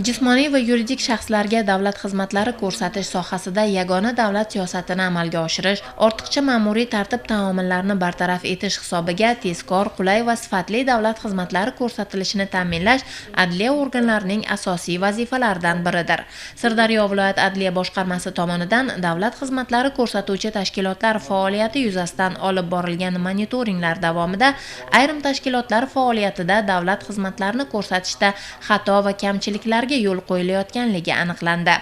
jismoniy va yuridik shaxslarga davlat xizmatlari ko'rsatish sohasida yagona davlat siyosatini amalga oshirish ortiqcha ma'muriy tartib taomillarini bartaraf etish hisobiga tezkor qulay va sifatli davlat xizmatlari ko'rsatilishini ta'minlash adliya organlarining asosiy vazifalaridan biridir. Sirdaryo viloyat adliya boshqarmasi tomonidan davlat xizmatlari ko'rsatuvchi tashkilotlar faoliyati yuzasidan olib borilgan monitoringlar davomida ayrim tashkilotlar faoliyatida davlat xizmatlarini ko'rsatishda xato va kamchiliklarga yo'l qo'yilayotganligi aniqlandi.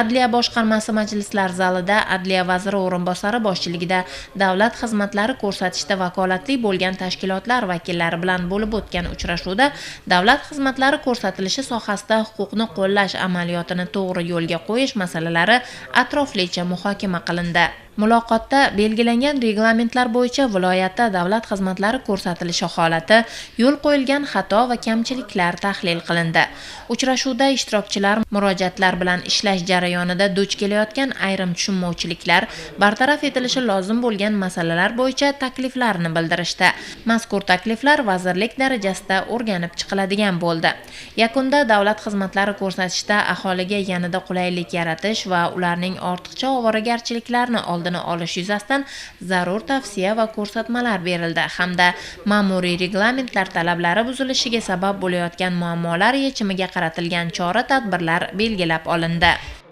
Adliya boshqarmasi majlislar zalida adliya vaziri o'rinbosari boshchiligida davlat xizmatlari ko'rsatishda vakolatli bo'lgan tashkilotlar vakillari bilan bo'lib o'tgan uchrashuvda davlat xizmatlari ko'rsatilishi sohasida huquqni qo'llash amaliyotini to'g'ri yo'lga qo'yish masalalari atroflicha muhokama qilindi. Muloqotda belgilangan reglamentlar bo'yicha viloyatda davlat xizmatlari ko'rsatilishi holati yo'l qo'yilgan xato va kamchiliklar tahlil qilindi. Uchrashuvda ishtirokchilar murojaatlar bilan ishlash jarayonida duch kelayotgan ayrim tushunmovchiliklar bartaraf etilishi lozim bo'lgan masalalar bo'yicha takliflarni bildirishdi. Mazkur takliflar vazirlik darajasida o'rganib chiqiladigan bo'ldi. Yakunda davlat xizmatlari ko'rsatishda aholiga yanada qulaylik yaratish va ularning ortiqcha ovoragarchiliklarni oldi oldini olish yuzasidan zarur tavsiya va ko'rsatmalar berildi. Hamda ma'muriy reglamentlar talablari buzilishiga sabab bo'layotgan muammolar yechimiga qaratilgan chora tadbirlar belgilab olindi.